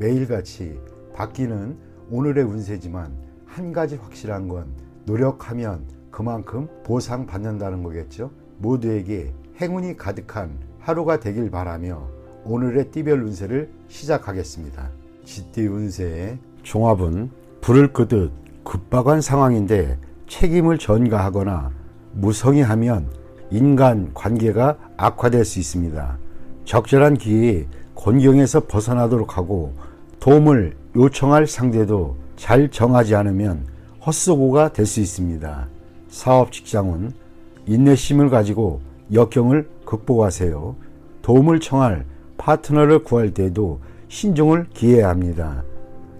매일같이 바뀌는 오늘의 운세지만 한 가지 확실한 건 노력하면 그만큼 보상받는다는 거겠죠. 모두에게 행운이 가득한 하루가 되길 바라며 오늘의 띠별 운세를 시작하겠습니다. 쥐띠 운세의 종합은 불을 끄듯 급박한 상황인데 책임을 전가하거나 무성의하면 인간 관계가 악화될 수 있습니다. 적절한 기회에 곤경에서 벗어나도록 하고 도움을 요청할 상대도 잘 정하지 않으면 헛수고가 될 수 있습니다. 사업 직장은 인내심을 가지고 역경을 극복하세요. 도움을 청할 파트너를 구할 때에도 신중을 기해야 합니다.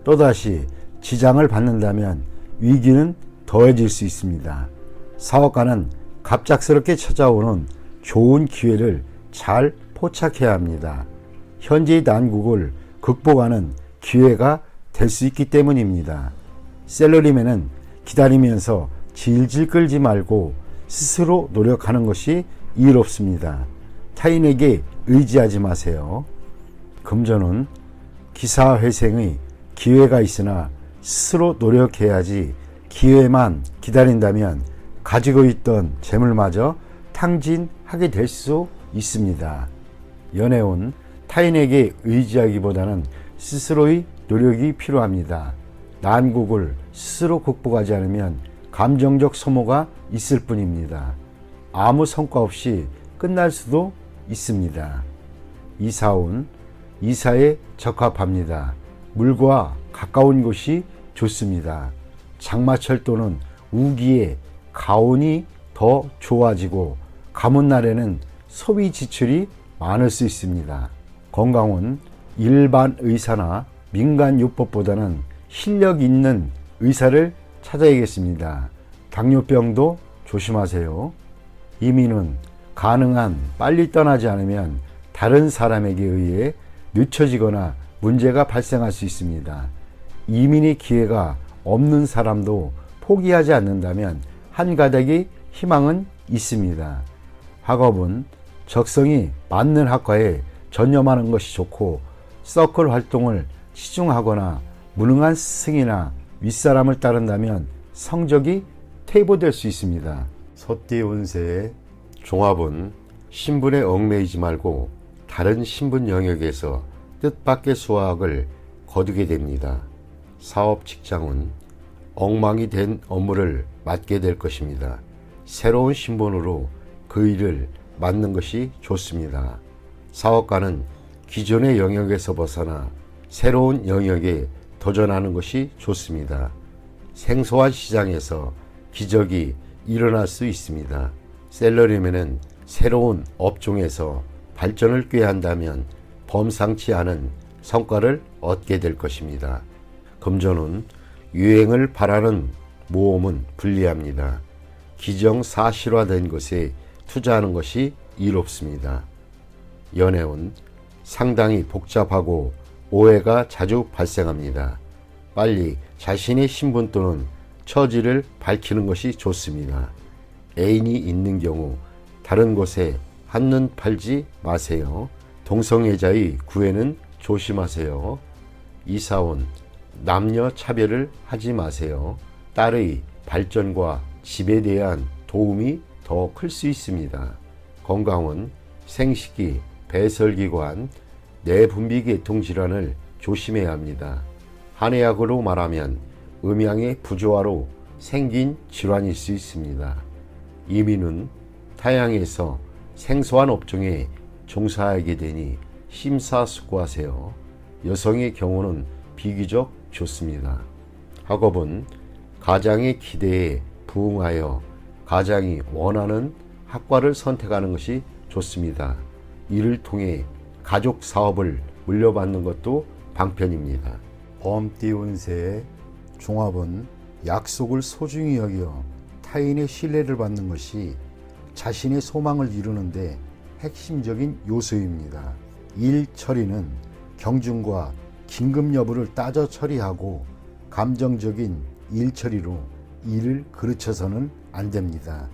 또다시 지장을 받는다면 위기는 더해질 수 있습니다. 사업가는 갑작스럽게 찾아오는 좋은 기회를 잘 포착해야 합니다. 현재의 난국을 극복하는 기회가 될 수 있기 때문입니다. 셀러리맨은 기다리면서 질질 끌지 말고 스스로 노력하는 것이 이롭습니다. 타인에게 의지하지 마세요. 금전은 기사회생의 기회가 있으나 스스로 노력해야지 기회만 기다린다면 가지고 있던 재물마저 탕진하게 될 수 있습니다. 연애운 타인에게 의지하기보다는 스스로의 노력이 필요합니다. 난국을 스스로 극복하지 않으면 감정적 소모가 있을 뿐입니다. 아무 성과 없이 끝날 수도 있습니다. 이사온 이사에 적합합니다. 물과 가까운 곳이 좋습니다. 장마철 또는 우기에 가온이 더 좋아지고 가문날에는 소비 지출이 많을 수 있습니다. 건강은 일반 의사나 민간 요법보다는 실력 있는 의사를 찾아야겠습니다. 당뇨병도 조심하세요. 이민은 가능한 빨리 떠나지 않으면 다른 사람에게 의해 늦춰지거나 문제가 발생할 수 있습니다. 이민의 기회가 없는 사람도 포기하지 않는다면 한 가닥의 희망은 있습니다. 학업은 적성이 맞는 학과에 전념하는 것이 좋고 서클 활동을 치중하거나 무능한 스승이나 윗사람을 따른다면 성적이 퇴보될 수 있습니다. 소띠 운세의 종합은 신분에 얽매이지 말고 다른 신분 영역에서 뜻밖의 수확을 거두게 됩니다. 사업 직장은 엉망이 된 업무를 맡게 될 것입니다. 새로운 신분으로 그 일을 맡는 것이 좋습니다. 사업가는 기존의 영역에서 벗어나 새로운 영역에 도전하는 것이 좋습니다. 생소한 시장에서 기적이 일어날 수 있습니다. 셀러리맨은 새로운 업종에서 발전을 꾀한다면 범상치 않은 성과를 얻게 될 것입니다. 금전은 유행을 바라는 모험은 불리합니다. 기정사실화된 것에 투자하는 것이 이롭습니다. 연애운 상당히 복잡하고 오해가 자주 발생합니다. 빨리 자신의 신분 또는 처지를 밝히는 것이 좋습니다. 애인이 있는 경우 다른 곳에 한눈 팔지 마세요. 동성애자의 구애는 조심하세요. 이사온 남녀 차별을 하지 마세요. 딸의 발전과 집에 대한 도움이 더 클 수 있습니다. 건강은 생식기, 배설기관, 내분비계통 질환을 조심해야 합니다. 한의학으로 말하면 음양의 부조화로 생긴 질환일 수 있습니다. 이민은 타양에서 생소한 업종에 종사하게 되니 심사숙고하세요. 여성의 경우는 비교적 좋습니다. 학업은 가장의 기대에 부응하여 가장이 원하는 학과를 선택하는 것이 좋습니다. 이를 통해 가족 사업을 물려받는 것도 방편입니다. 범띠 운세의 종합은 약속을 소중히 여겨 타인의 신뢰를 받는 것이 자신의 소망을 이루는데 핵심적인 요소입니다. 일 처리는 경중과 긴급 여부를 따져 처리하고 감정적인 일 처리로 일을 그르쳐서는 안 됩니다.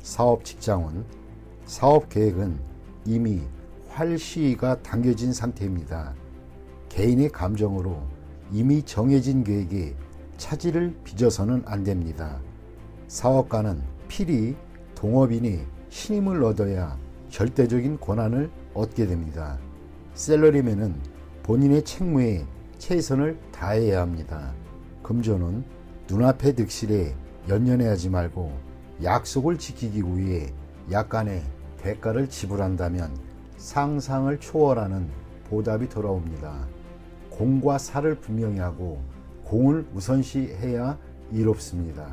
사업 직장은 사업 계획은 이미 활시가 당겨진 상태입니다. 개인의 감정으로 이미 정해진 계획에 차질을 빚어서는 안 됩니다. 사업가는 필히 동업인이 신임을 얻어야 절대적인 권한을 얻게 됩니다. 셀러리맨은 본인의 책무에 최선을 다해야 합니다. 금조는 눈앞의 득실에 연연해하지 말고 약속을 지키기 위해 약간의 대가를 지불한다면 상상을 초월하는 보답이 돌아옵니다. 공과 사를 분명히 하고 공을 우선시해야 이롭습니다.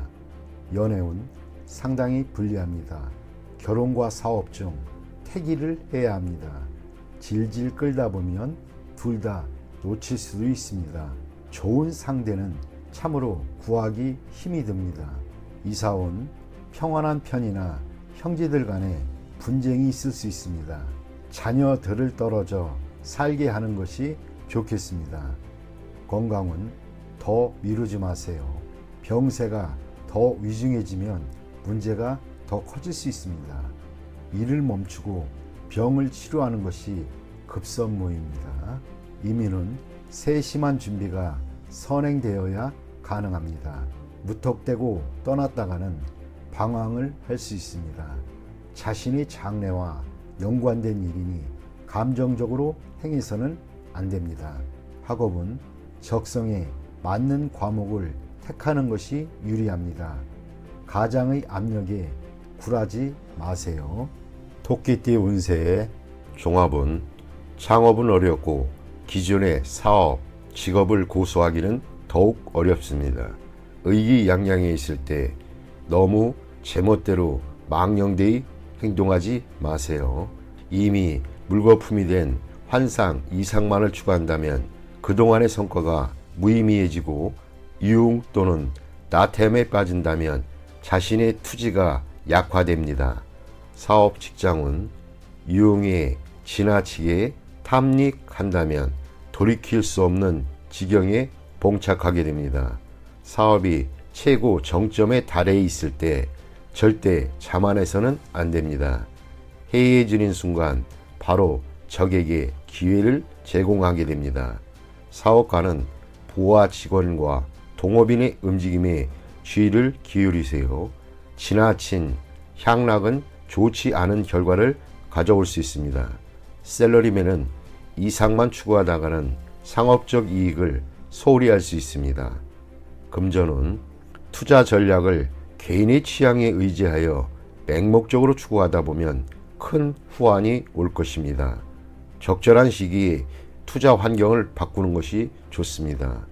연애운 상당히 불리합니다. 결혼과 사업 중 태기를 해야 합니다. 질질 끌다 보면 둘 다 놓칠 수도 있습니다. 좋은 상대는 참으로 구하기 힘이 듭니다. 이사온 평안한 편이나 형제들 간에 분쟁이 있을 수 있습니다. 자녀들을 떨어져 살게 하는 것이 좋겠습니다. 건강은 더 미루지 마세요. 병세가 더 위중해지면 문제가 더 커질 수 있습니다. 일을 멈추고 병을 치료하는 것이 급선무입니다. 이민은 세심한 준비가 선행되어야 가능합니다. 무턱대고 떠났다가는 방황을 할 수 있습니다. 자신의 장래와 연관된 일이니 감정적으로 행해서는 안 됩니다. 학업은 적성에 맞는 과목을 택하는 것이 유리합니다. 가장의 압력에 굴하지 마세요. 토끼띠 운세의 종합은 창업은 어렵고 기존의 사업, 직업을 고수하기는 더욱 어렵습니다. 의기양양해 있을 때 너무 제멋대로 망령되이 행동하지 마세요. 이미 물거품이 된 환상 이상만을 추구한다면 그동안의 성과가 무의미해지고 유흥 또는 나템에 빠진다면 자신의 투지가 약화됩니다. 사업 직장은 유흥에 지나치게 탐닉한다면 돌이킬 수 없는 지경에 봉착하게 됩니다. 사업이 최고 정점에 달해 있을 때 절대 자만해서는 안 됩니다. 해이해지는 순간 바로 적에게 기회를 제공하게 됩니다. 사업가는 부하 직원과 동업인의 움직임에 주의를 기울이세요. 지나친 향락은 좋지 않은 결과를 가져올 수 있습니다. 셀러리맨은 이상만 추구하다가는 상업적 이익을 소홀히 할 수 있습니다. 금전은 투자 전략을 개인의 취향에 의지하여 맹목적으로 추구하다 보면 큰 후환이 올 것입니다. 적절한 시기에 투자 환경을 바꾸는 것이 좋습니다.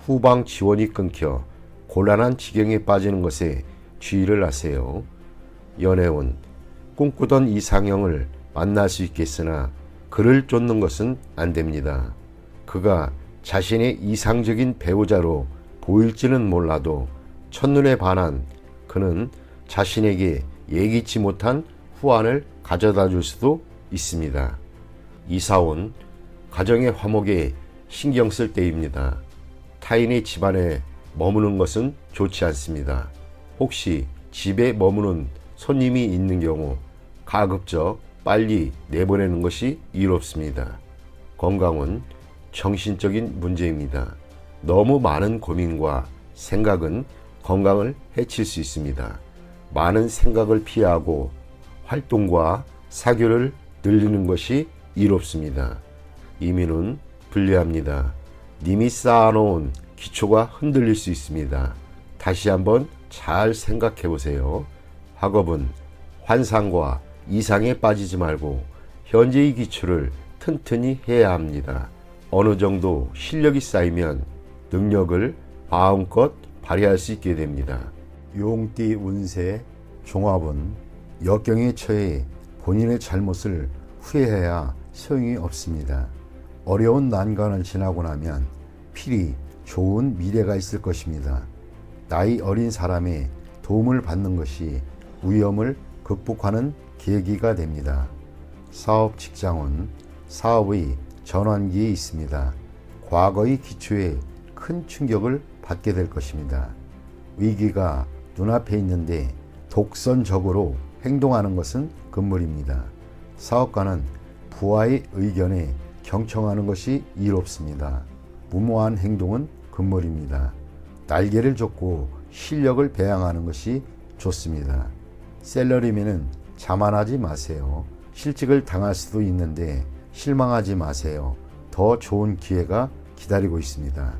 후방 지원이 끊겨 곤란한 지경에 빠지는 것에 주의를 하세요. 연애운 꿈꾸던 이상형을 만날 수 있겠으나 그를 쫓는 것은 안 됩니다. 그가 자신의 이상적인 배우자로 보일지는 몰라도 첫눈에 반한 그는 자신에게 예기치 못한 후환을 가져다 줄 수도 있습니다. 이사온 가정의 화목에 신경 쓸 때입니다. 타인의 집안에 머무는 것은 좋지 않습니다. 혹시 집에 머무는 손님이 있는 경우 가급적 빨리 내보내는 것이 이롭습니다. 건강은 정신적인 문제입니다. 너무 많은 고민과 생각은 건강을 해칠 수 있습니다. 많은 생각을 피하고 활동과 사교를 늘리는 것이 이롭습니다. 이민은 불리합니다. 님이 쌓아놓은 기초가 흔들릴 수 있습니다. 다시 한번 잘 생각해 보세요. 학업은 환상과 이상에 빠지지 말고 현재의 기초를 튼튼히 해야 합니다. 어느 정도 실력이 쌓이면 능력을 마음껏 발휘할 수 있게 됩니다. 용띠 운세 종합은 역경에 처해 본인의 잘못을 후회해야 소용이 없습니다. 어려운 난관을 지나고 나면 필히 좋은 미래가 있을 것입니다. 나이 어린 사람의 도움을 받는 것이 위험을 극복하는 계기가 됩니다. 사업 직장은 사업의 전환기에 있습니다. 과거의 기초에 큰 충격을 받게 될 것입니다. 위기가 눈앞에 있는데 독선적으로 행동하는 것은 금물입니다. 사업가는 부하의 의견에 경청하는 것이 이롭습니다. 무모한 행동은 금물입니다. 날개를 줬고 실력을 배양하는 것이 좋습니다. 셀러리맨은 자만하지 마세요. 실직을 당할 수도 있는데 실망하지 마세요. 더 좋은 기회가 기다리고 있습니다.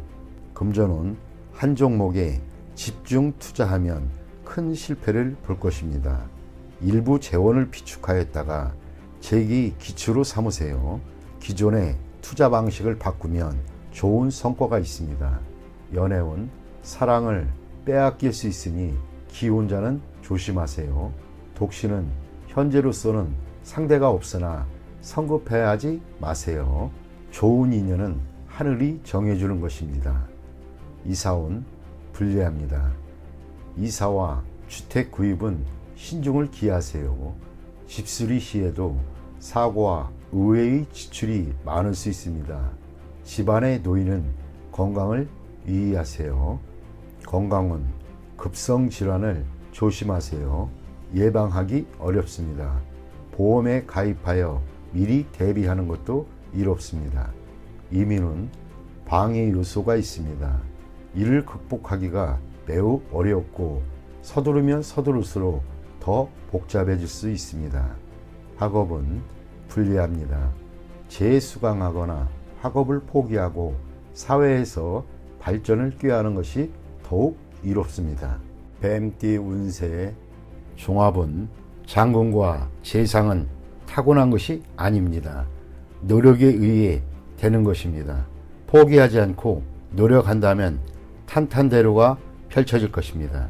금전은 한 종목에 집중 투자하면 큰 실패를 볼 것입니다. 일부 재원을 비축하였다가 재기 기초로 삼으세요. 기존의 투자 방식을 바꾸면 좋은 성과가 있습니다. 연애운 사랑을 빼앗길 수 있으니 기혼자는 조심하세요. 독신은 현재로서는 상대가 없으나 성급해하지 마세요. 좋은 인연은 하늘이 정해주는 것입니다. 이사온 불리합니다. 이사와 주택 구입은 신중을 기하세요. 집수리 시에도 사고와 의외의 지출이 많을 수 있습니다. 집안의 노인은 건강을 유의하세요. 건강은 급성 질환을 조심하세요. 예방하기 어렵습니다. 보험에 가입하여 미리 대비하는 것도 이롭습니다. 이민은 방해 요소가 있습니다. 이를 극복하기가 매우 어렵고 서두르면 서두를수록 더 복잡해질 수 있습니다. 학업은 불리합니다. 재수강하거나 학업을 포기하고 사회에서 발전을 꾀하는 것이 더욱 이롭습니다. 뱀띠 운세의 종합은 장군과 재상은 타고난 것이 아닙니다. 노력에 의해 되는 것입니다. 포기하지 않고 노력한다면 탄탄대로가 펼쳐질 것입니다.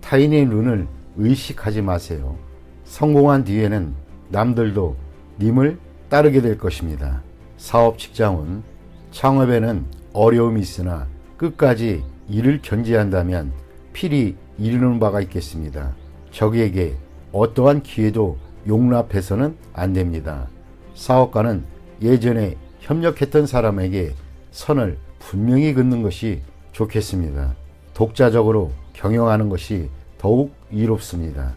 타인의 눈을 의식하지 마세요. 성공한 뒤에는 남들도 님을 따르게 될 것입니다. 사업 직장은 창업에는 어려움이 있으나 끝까지 일을 견제한다면 필히 이루는 바가 있겠습니다. 적에게 어떠한 기회도 용납해서는 안 됩니다. 사업가는 예전에 협력했던 사람에게 선을 분명히 긋는 것이 좋겠습니다. 독자적으로 경영하는 것이 더욱 이롭습니다.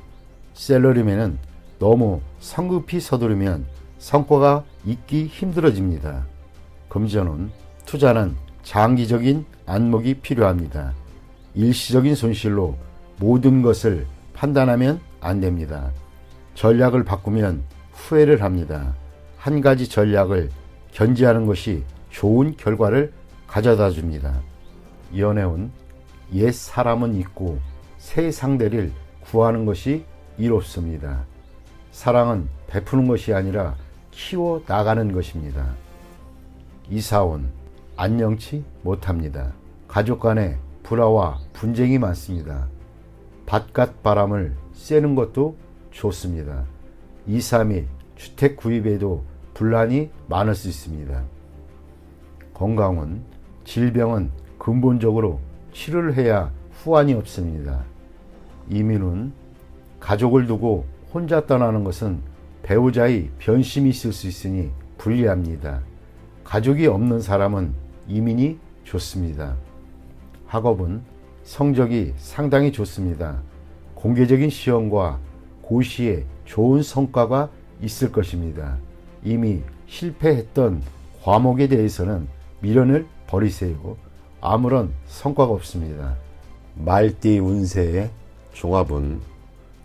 셀러리맨은 너무 성급히 서두르면 성과가 있기 힘들어집니다. 금전은 투자는 장기적인 안목이 필요합니다. 일시적인 손실로 모든 것을 판단하면 안 됩니다. 전략을 바꾸면 후회를 합니다. 한 가지 전략을 견지하는 것이 좋은 결과를 가져다 줍니다. 연애운 옛 사람은 있고 새 상대를 구하는 것이 이롭습니다. 사랑은 베푸는 것이 아니라 키워 나가는 것입니다. 이사온 안녕치 못합니다. 가족 간에 불화와 분쟁이 많습니다. 바깥 바람을 쐬는 것도 좋습니다. 2, 3일 주택 구입에도 분란이 많을 수 있습니다. 건강은 질병은 근본적으로 치료를 해야 후환이 없습니다. 이민은 가족을 두고 혼자 떠나는 것은 배우자의 변심이 있을 수 있으니 불리합니다. 가족이 없는 사람은 이민이 좋습니다. 학업은 성적이 상당히 좋습니다. 공개적인 시험과 고시에 좋은 성과가 있을 것입니다. 이미 실패했던 과목에 대해서는 미련을 버리세요. 아무런 성과가 없습니다. 말띠 운세의 종합은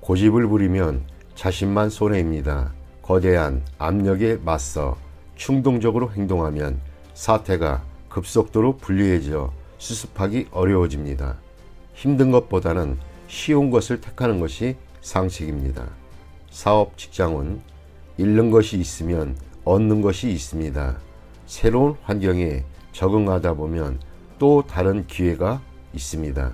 고집을 부리면 자신만 손해입니다. 거대한 압력에 맞서 충동적으로 행동하면 사태가 급속도로 불리해져 수습하기 어려워집니다. 힘든 것보다는 쉬운 것을 택하는 것이 상식입니다. 사업 직장은 잃는 것이 있으면 얻는 것이 있습니다. 새로운 환경에 적응하다 보면 또 다른 기회가 있습니다.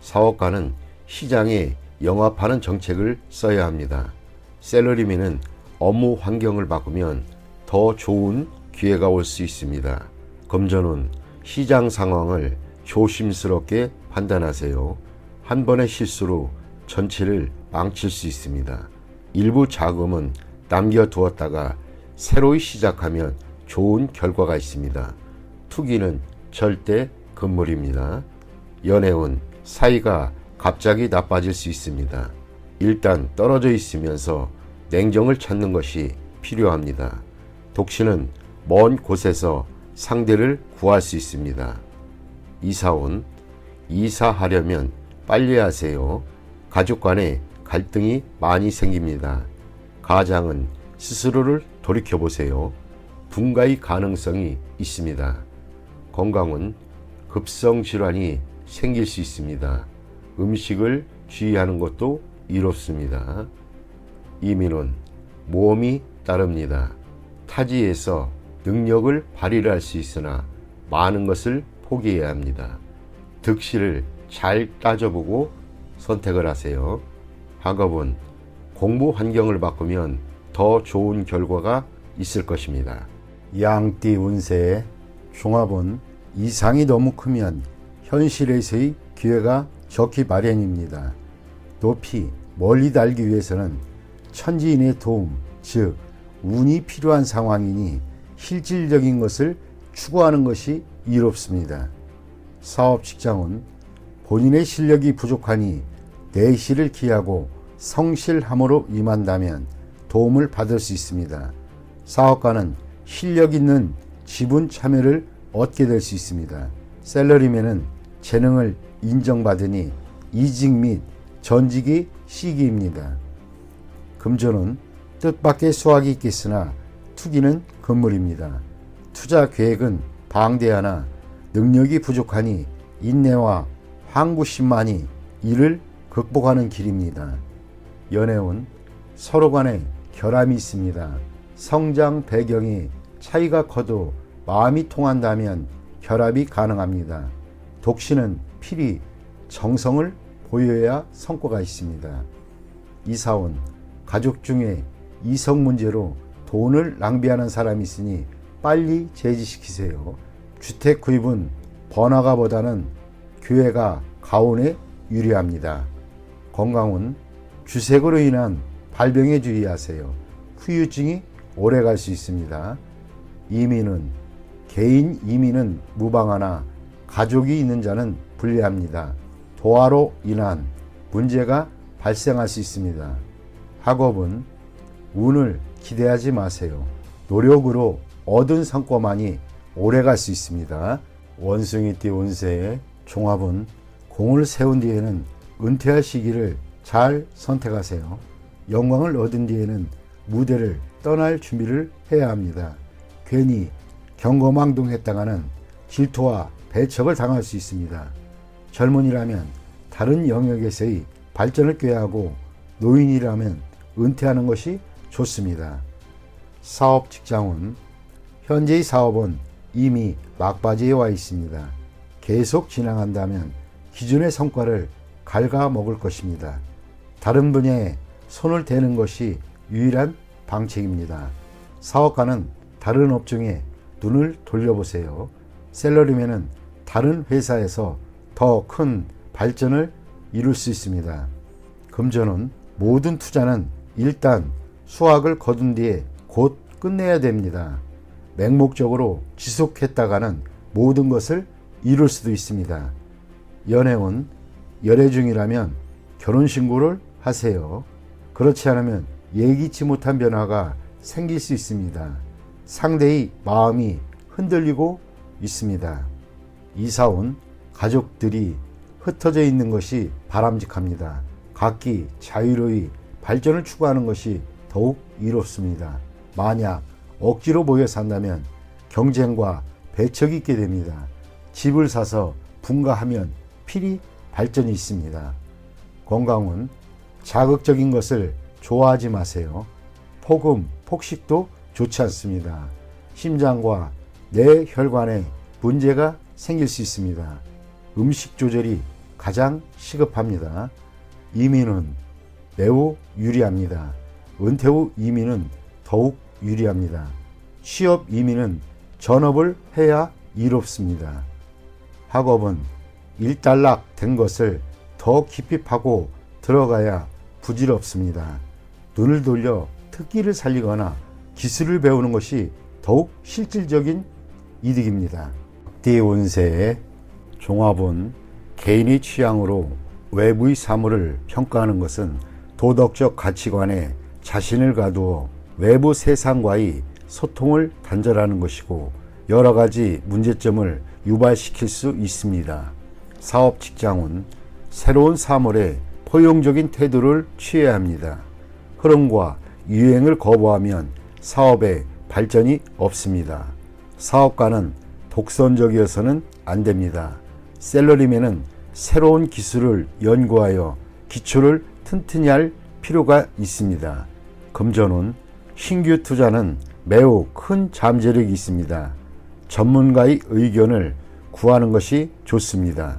사업가는 시장에 영합하는 정책을 써야 합니다. 셀러리맨은 업무 환경을 바꾸면 더 좋은 기회가 올 수 있습니다. 금전은 시장 상황을 조심스럽게 판단하세요. 한 번의 실수로 전체를 망칠 수 있습니다. 일부 자금은 남겨두었다가 새로이 시작하면 좋은 결과가 있습니다. 투기는 절대 금물입니다. 연애운 사이가 갑자기 나빠질 수 있습니다. 일단 떨어져 있으면서 냉정을 찾는 것이 필요합니다. 독신은 먼 곳에서 상대를 구할 수 있습니다. 이사온 이사하려면 빨리 하세요. 가족 간에 갈등이 많이 생깁니다. 가장은 스스로를 돌이켜보세요. 분가의 가능성이 있습니다. 건강은 급성 질환이 생길 수 있습니다. 음식을 주의하는 것도 이롭습니다. 이민은 모험이 따릅니다. 타지에서 능력을 발휘를 할 수 있으나 많은 것을 포기해야 합니다. 득실을 잘 따져보고 선택을 하세요. 학업은 공부 환경을 바꾸면 더 좋은 결과가 있을 것입니다. 양띠 운세 종합은 이상이 너무 크면 현실에서의 기회가 적기 마련입니다. 높이 멀리 달기 위해서는 천지인의 도움, 즉 운이 필요한 상황이니 실질적인 것을 추구하는 것이 이롭습니다. 사업 직장은 본인의 실력이 부족하니 내실을 기하고 성실함으로 임한다면 도움을 받을 수 있습니다. 사업가는 실력 있는 지분 참여를 얻게 될 수 있습니다. 셀러리맨은 재능을 인정받으니 이직 및 전직이 시기입니다. 금전은 뜻밖의 수확이 있겠으나 투기는 금물입니다. 투자 계획은 방대하나 능력이 부족하니 인내와 항구심만이 이를 극복하는 길입니다. 연애운 서로 간에 결함이 있습니다. 성장 배경이 차이가 커도 마음이 통한다면 결합이 가능합니다. 독신은 필히 정성을 보여야 성과가 있습니다. 이사원 가족 중에 이성 문제로 돈을 낭비하는 사람이 있으니 빨리 제지시키세요. 주택 구입은 번화가보다는 교회가 가온에 유리합니다. 건강은 주색으로 인한 발병에 주의하세요. 후유증이 오래 갈 수 있습니다. 이민은 개인 이민은 무방하나 가족이 있는 자는 불리합니다. 도화로 인한 문제가 발생할 수 있습니다. 학업은 운을 기대하지 마세요. 노력으로 얻은 성과만이 오래 갈 수 있습니다. 원숭이 띠 운세의 종합은 공을 세운 뒤에는 은퇴할 시기를 잘 선택하세요. 영광을 얻은 뒤에는 무대를 떠날 준비를 해야 합니다. 괜히 경거망동했다가는 질투와 배척을 당할 수 있습니다. 젊은이라면 다른 영역에서의 발전을 꾀하고 노인이라면 은퇴하는 것이 좋습니다. 사업 직장은 현재의 사업은 이미 막바지에 와 있습니다. 계속 진행한다면 기존의 성과를 갉아먹을 것입니다. 다른 분야에 손을 대는 것이 유일한 방책입니다. 사업가는 다른 업종에 눈을 돌려보세요. 셀러리맨은 다른 회사에서 더 큰 발전을 이룰 수 있습니다. 금전은 모든 투자는 일단 수확을 거둔 뒤에 곧 끝내야 됩니다. 맹목적으로 지속했다가는 모든 것을 이룰 수도 있습니다. 연애운 열애 중이라면 결혼 신고를 하세요. 그렇지 않으면 예기치 못한 변화가 생길 수 있습니다. 상대의 마음이 흔들리고 있습니다. 이사 온 가족들이 흩어져 있는 것이 바람직합니다. 각기 자유로이 발전을 추구하는 것이 더욱 이롭습니다. 만약 억지로 모여 산다면 경쟁과 배척이 있게 됩니다. 집을 사서 분가하면 필히 발전이 있습니다. 건강은 자극적인 것을 좋아하지 마세요. 폭음, 폭식도 좋지 않습니다. 심장과 뇌 혈관에 문제가 생길 수 있습니다. 음식 조절이 가장 시급합니다. 이민은 매우 유리합니다. 은퇴 후 이민은 더욱 유리합니다. 취업 이민은 전업을 해야 이롭습니다. 학업은 일단락 된 것을 더 깊이 파고 들어가야 부질없습니다. 눈을 돌려 특기를 살리거나 기술을 배우는 것이 더욱 실질적인 이득입니다. 띠 운세의 종합은 개인의 취향으로 외부의 사물을 평가하는 것은 도덕적 가치관에 자신을 가두어 외부 세상과의 소통을 단절하는 것이고 여러 가지 문제점을 유발시킬 수 있습니다. 사업 직장은 새로운 사물에 포용적인 태도를 취해야 합니다. 흐름과 유행을 거부하면 사업에 발전이 없습니다. 사업가는 독선적이어서는 안 됩니다. 셀러리맨은 새로운 기술을 연구하여 기초를 튼튼히 할 필요가 있습니다. 금전은 신규 투자는 매우 큰 잠재력이 있습니다. 전문가의 의견을 구하는 것이 좋습니다.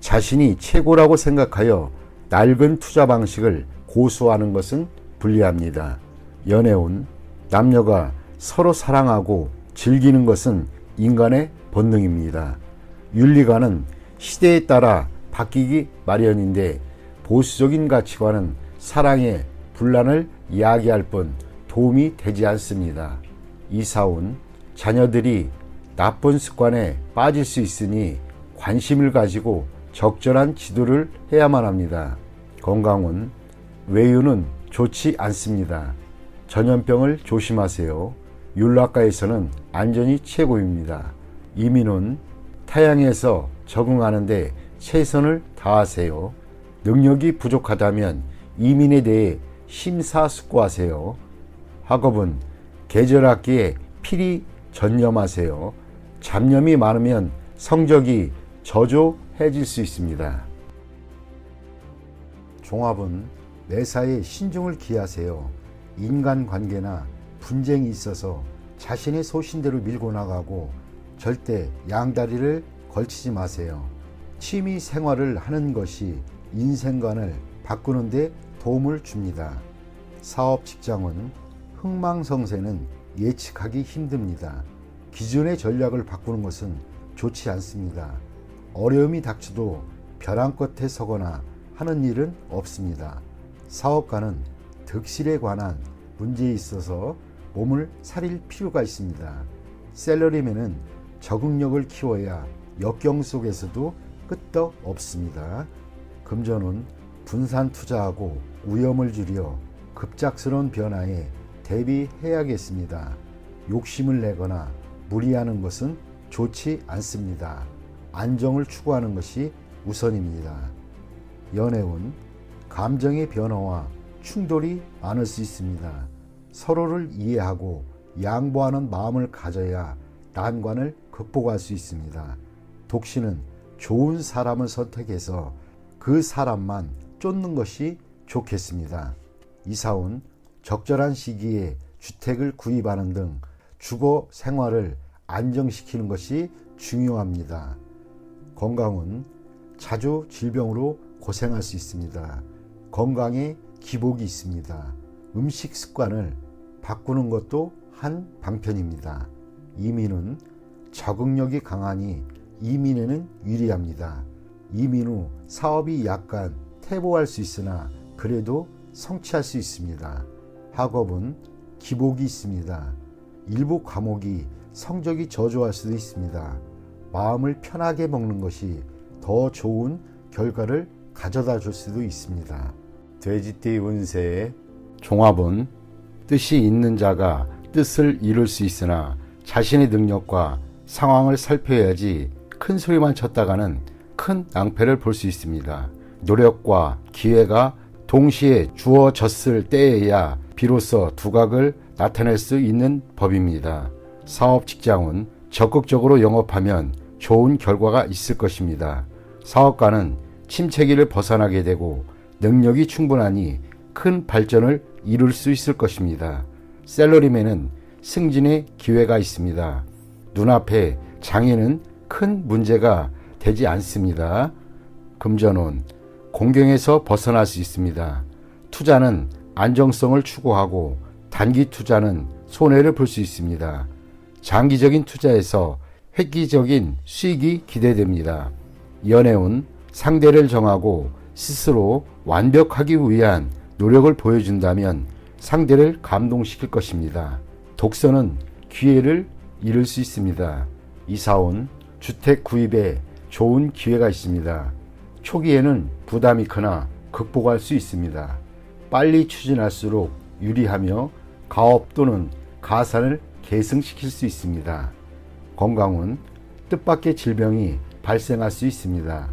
자신이 최고라고 생각하여 낡은 투자 방식을 고수하는 것은 불리합니다. 연애운 남녀가 서로 사랑하고 즐기는 것은 인간의 본능입니다. 윤리관은 시대에 따라 바뀌기 마련인데 보수적인 가치관은 사랑의 분란을 이야기할 뿐 도움이 되지 않습니다. 이사온 자녀들이 나쁜 습관에 빠질 수 있으니 관심을 가지고 적절한 지도를 해야만 합니다. 건강은 외유는 좋지 않습니다. 전염병을 조심하세요. 율락가에서는 안전이 최고입니다. 이민은 타양에서 적응하는데 최선을 다하세요. 능력이 부족하다면 이민에 대해 심사숙고하세요. 학업은 계절학기에 필히 전념하세요. 잡념이 많으면 성적이 저조해질 수 있습니다. 종합은 매사에 신중을 기하세요. 인간관계나 분쟁이 있어서 자신의 소신대로 밀고 나가고 절대 양다리를 걸치지 마세요. 취미 생활을 하는 것이 인생관을 바꾸는데 도움을 줍니다. 사업 직장은 흥망성쇠는 예측하기 힘듭니다. 기존의 전략을 바꾸는 것은 좋지 않습니다. 어려움이 닥쳐도 벼랑 끝에 서거나 하는 일은 없습니다. 사업가는 득실에 관한 문제에 있어서 몸을 사릴 필요가 있습니다. 셀러리맨은 적응력을 키워야 역경 속에서도 끄떡 없습니다. 금전은 분산 투자하고 위험을 줄여 급작스러운 변화에 대비해야겠습니다. 욕심을 내거나 무리하는 것은 좋지 않습니다. 안정을 추구하는 것이 우선입니다. 연애운 감정의 변화와 충돌이 많을 수 있습니다. 서로를 이해하고 양보하는 마음을 가져야 난관을 극복할 수 있습니다. 독신은 좋은 사람을 선택해서 그 사람만 쫓는 것이 좋겠습니다. 이사온 적절한 시기에 주택을 구입하는 등 주거 생활을 안정시키는 것이 중요합니다. 건강은 자주 질병으로 고생할 수 있습니다. 건강에 기복이 있습니다. 음식 습관을 바꾸는 것도 한 방편입니다. 이민은 적응력이 강하니 이민에는 유리합니다. 이민 후 사업이 약간 퇴보할 수 있으나 그래도 성취할 수 있습니다. 학업은 기복이 있습니다. 일부 과목이 성적이 저조할 수도 있습니다. 마음을 편하게 먹는 것이 더 좋은 결과를 가져다 줄 수도 있습니다. 돼지띠 운세의 종합은 뜻이 있는 자가 뜻을 이룰 수 있으나 자신의 능력과 상황을 살펴야지 큰 소리만 쳤다가는 큰 낭패를 볼 수 있습니다. 노력과 기회가 동시에 주어졌을 때에야 비로소 두각을 나타낼 수 있는 법입니다. 사업 직장은 적극적으로 영업하면 좋은 결과가 있을 것입니다. 사업가는 침체기를 벗어나게 되고 능력이 충분하니 큰 발전을 이룰 수 있을 것입니다. 셀러리맨은 승진의 기회가 있습니다. 눈앞에 장애는 큰 문제가 되지 않습니다. 금전운 공경에서 벗어날 수 있습니다. 투자는 안정성을 추구하고 단기 투자는 손해를 볼 수 있습니다. 장기적인 투자에서 획기적인 수익이 기대됩니다. 연애운 상대를 정하고 스스로 완벽하기 위한 노력을 보여준다면 상대를 감동시킬 것입니다. 독서는 기회를 잃을 수 있습니다. 이사온 주택 구입에 좋은 기회가 있습니다. 초기에는 부담이 크나 극복할 수 있습니다. 빨리 추진할수록 유리하며 가업 또는 가산을 계승시킬 수 있습니다. 건강은 뜻밖의 질병이 발생할 수 있습니다.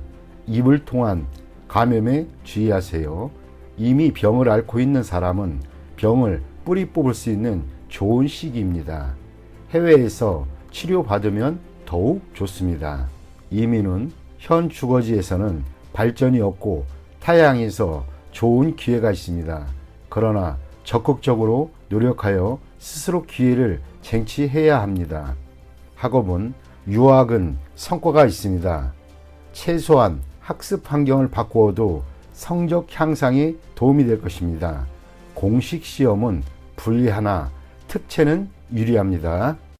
입을 통한 감염에 주의하세요. 이미 병을 앓고 있는 사람은 병을 뿌리 뽑을 수 있는 좋은 시기입니다. 해외에서 치료받으면 더욱 좋습니다. 이민은 현 주거지에서는 발전이 없고 타양에서 좋은 기회가 있습니다. 그러나 적극적으로 노력하여 스스로 기회를 쟁취해야 합니다. 학업은 유학은 성과가 있습니다. 최소한 학습 환경을 바꾸어도 성적 향상에 도움이 될 것입니다. 공식 시험은 불리하나 특채는 유리합니다.